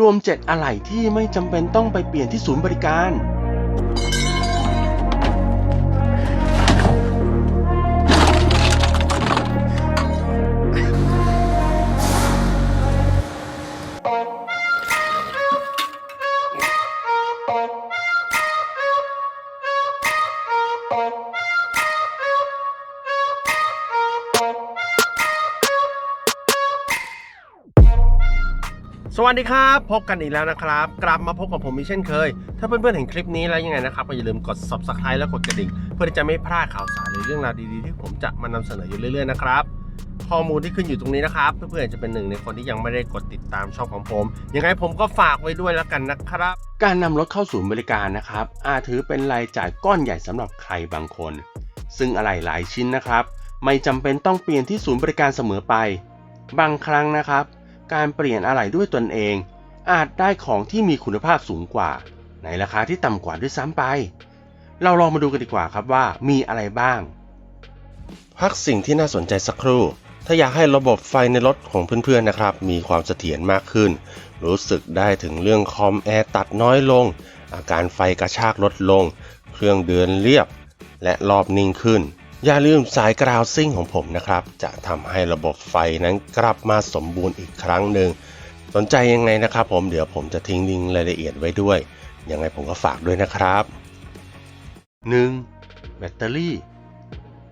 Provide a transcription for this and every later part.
รวม 7 อะไหล่ที่ไม่จำเป็นต้องไปเปลี่ยนที่ศูนย์บริการ สวัสดีครับ พบกันอีกแล้วนะครับ กลับมาพบกับผมอีกเช่นเคย ถ้าเพื่อนๆเห็นคลิปนี้แล้วยังไงนะครับก็อย่าลืมกด subscribe และกดกระดิ่ง เพื่อที่จะไม่พลาดข่าวสารหรือเรื่องราวดีๆ ที่ผมจะมานำเสนออยู่เรื่อยๆนะครับข้อมูลที่ขึ้นอยู่ตรงนี้นะครับ เพื่อนๆจะเป็นหนึ่งในคนที่ยังไม่ได้กดติดตามช่องของผมยังไงผมก็ฝากไว้ด้วยแล้วกันนะครับ การนำรถเข้าศูนย์บริการนะครับ อาจถือเป็นรายจ่ายก้อนใหญ่สำหรับใครบางคน ซึ่งอะไรหลายชิ้นนะครับ ไม่จำเป็นต้องเปลี่ยนที่ศูนย์บริการเสมอไป บางครั้งนะครับ การเปลี่ยนอะไหล่ด้วยตนเอง อาจได้ของที่มีคุณภาพสูงกว่า ในราคาที่ต่ำกว่าด้วยซ้ำไป เราลองมาดูกันดีกว่าครับว่ามีอะไรบ้าง พักสิ่งที่น่าสนใจสักครู่ ถ้าอยากให้ระบบไฟในรถของเพื่อนๆนะครับ มีความเสถียรมากขึ้น รู้สึกได้ถึงเรื่องคอมแอร์ตัดน้อยลง อาการไฟกระชากลดลง เครื่องเดินเรียบ และรอบนิ่งขึ้น อย่าลืมสายกราวซิ่งของผมนะครับ จะทำให้ระบบไฟนั้นกลับมาสมบูรณ์อีกครั้งหนึ่ง สนใจยังไงนะครับผมเดี๋ยวผมจะทิ้งลิงก์รายละเอียดไว้ด้วย ยังไงผมก็ฝากด้วยนะครับ 1. แบตเตอรี่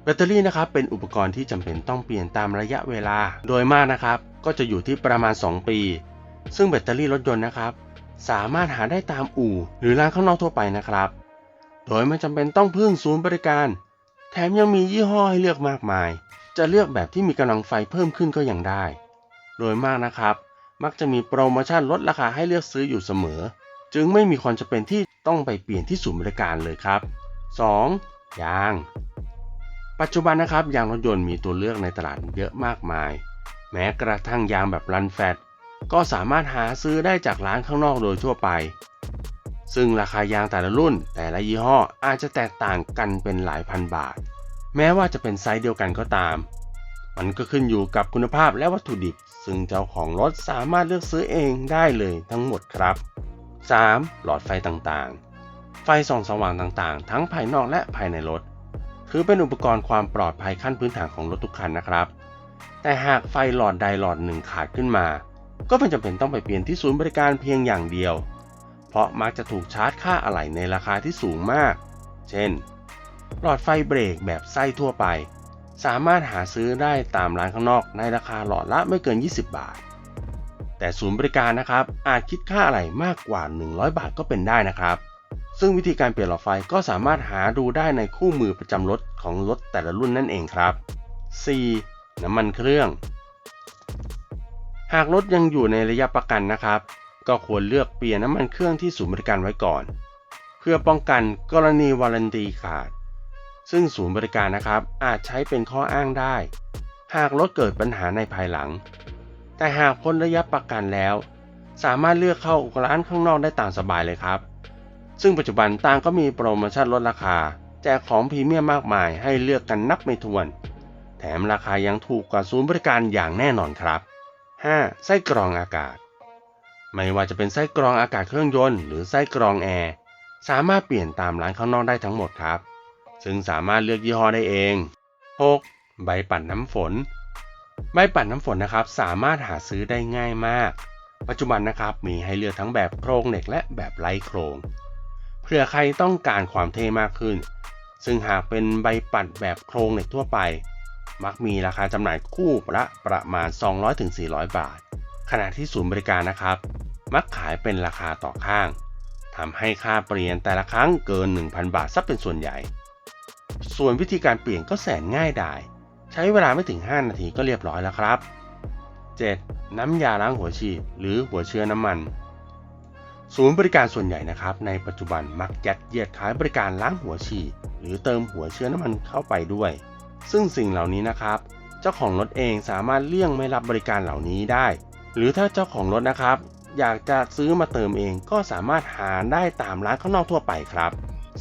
แบตเตอรี่นะครับเป็นอุปกรณ์ที่จำเป็นต้องเปลี่ยนตามระยะเวลา โดยมากนะครับ ก็จะอยู่ที่ประมาณ 2 ปี ซึ่งแบตเตอรี่รถยนต์นะครับ สามารถหาได้ตามอู่ หรือร้านข้างนอกทั่วไปนะครับ โดยไม่จำเป็นต้องพึ่งศูนย์บริการ แถมยังมียี่ห้อให้เลือกมากมาย จะเลือกแบบที่มีกำลังไฟเพิ่มขึ้นก็ยังได้ โดยมากนะครับ มักจะมีโปรโมชั่นลดราคาให้เลือกซื้ออยู่เสมอ จึงไม่มีความจำเป็นที่ต้องไปเปลี่ยนที่ศูนย์บริการเลยครับ 2. ยาง ปัจจุบันนะครับยางรถยนต์มีตัวเลือกในตลาดเยอะมากมาย แม้กระทั่งยางแบบรันแฟตก็สามารถหาซื้อได้จากร้านข้างนอกโดยทั่วไป ซึ่งราคายางแต่ละรุ่นแต่ละยี่ห้ออาจจะแตกต่างกันเป็นหลายพันบาท แม้ว่าจะเป็นไซส์เดียวกันก็ตาม มันก็ขึ้นอยู่กับคุณภาพและวัตถุดิบ ซึ่งเจ้าของรถสามารถเลือกซื้อเองได้เลยทั้งหมดครับ 3. หลอดไฟต่างๆ ไฟส่องสว่างต่างๆ ทั้งภายนอกและภายในรถ ถือเป็นอุปกรณ์ความปลอดภัยขั้นพื้นฐานของรถทุกคันนะครับ แต่หากไฟหลอดใดหลอดหนึ่งขาดขึ้นมา ก็ไม่จำเป็นต้องไปเปลี่ยนที่ศูนย์บริการเพียงอย่างเดียว เพราะมักจะถูกชาร์จค่าอะไหล่ในราคาที่สูงมาก เช่น หลอดไฟเบรกแบบไส้ทั่วไป สามารถหาซื้อได้ตามร้านข้างนอกในราคาหลอดละไม่เกิน 20 บาท แต่ศูนย์บริการนะครับอาจคิดค่าอะไหล่มากกว่า 100 บาทก็เป็นได้นะครับ ซึ่งวิธีการเปลี่ยนหลอดไฟก็สามารถหาดูได้ในคู่มือประจำรถของรถแต่ละรุ่นนั่นเองครับ 4. น้ำมันเครื่อง หากรถยังอยู่ในระยะประกันนะครับ ก็ควรเลือกเปลี่ยนน้ำมันเครื่องที่ศูนย์บริการไว้ก่อน เพื่อป้องกันกรณีวารันตีขาด ซึ่งศูนย์บริการนะครับอาจใช้เป็นข้ออ้างได้ หากรถเกิดปัญหาในภายหลัง แต่หากพ้นระยะประกันแล้ว สามารถเลือกเข้าร้านข้างนอกได้ตามสบายเลยครับ ซึ่งปัจจุบันต่างก็มีโปรโมชั่นลดราคา แจกของพรีเมียมมากมายให้เลือกกันนับไม่ถ้วน แถมราคายังถูกกว่าศูนย์บริการอย่างแน่นอนครับ 5. ไส้กรองอากาศ ไม่ว่าจะเป็นไส้กรองอากาศเครื่องยนต์หรือไส้กรองแอร์สามารถเปลี่ยนตามร้านข้างนอกได้ทั้งหมดครับ ซึ่งสามารถเลือกยี่ห้อได้เอง 6. ใบปั่นน้ำฝน ใบปั่นน้ำฝนนะครับสามารถหาซื้อได้ง่ายมาก ปัจจุบันนะครับมีให้เลือกทั้งแบบโครงเหล็กและแบบไร้โครงเผื่อใครต้องการความเท่มากขึ้น ซึ่งหากเป็นใบปั่นแบบโครงเหล็กทั่วไป มักมีราคาจำหน่ายคู่ละประมาณ 200-400 บาท ขณะที่ศูนย์บริการนะครับ มักขายเป็นราคาต่อข้างทำให้ค่าเปลี่ยนแต่ละครั้งเกิน 1,000 บาทซะเป็นส่วนใหญ่ ส่วนวิธีการเปลี่ยนก็แสนง่ายดาย ใช้เวลาไม่ถึง 5 นาทีก็เรียบร้อยแล้วครับ 7. น้ำยาล้างหัวฉีดหรือหัวเชื้อน้ำมัน ศูนย์บริการส่วนใหญ่นะครับ ในปัจจุบันมักยัดเยียดขายบริการล้างหัวฉีดหรือเติมหัวเชื้อน้ำมันเข้าไปด้วย ซึ่งสิ่งเหล่านี้นะครับ เจ้าของรถเองสามารถเลี่ยงไม่รับบริการเหล่านี้ได้ หรือถ้าเจ้าของรถนะครับ อยากจะซื้อมาเติมเองก็สามารถหาได้ตามร้านข้างนอกทั่วไปครับ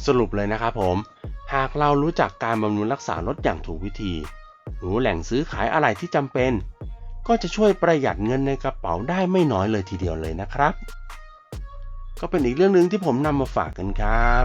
สรุปเลยนะครับผม หากเรารู้จักการบำรุงรักษารถอย่างถูกวิธี รู้แหล่งซื้อขายอะไรที่จำเป็น ก็จะช่วยประหยัดเงินในกระเป๋าได้ไม่น้อยเลยทีเดียวเลยนะครับ ก็เป็นอีกเรื่องหนึ่งที่ผมนำมาฝากกันครับ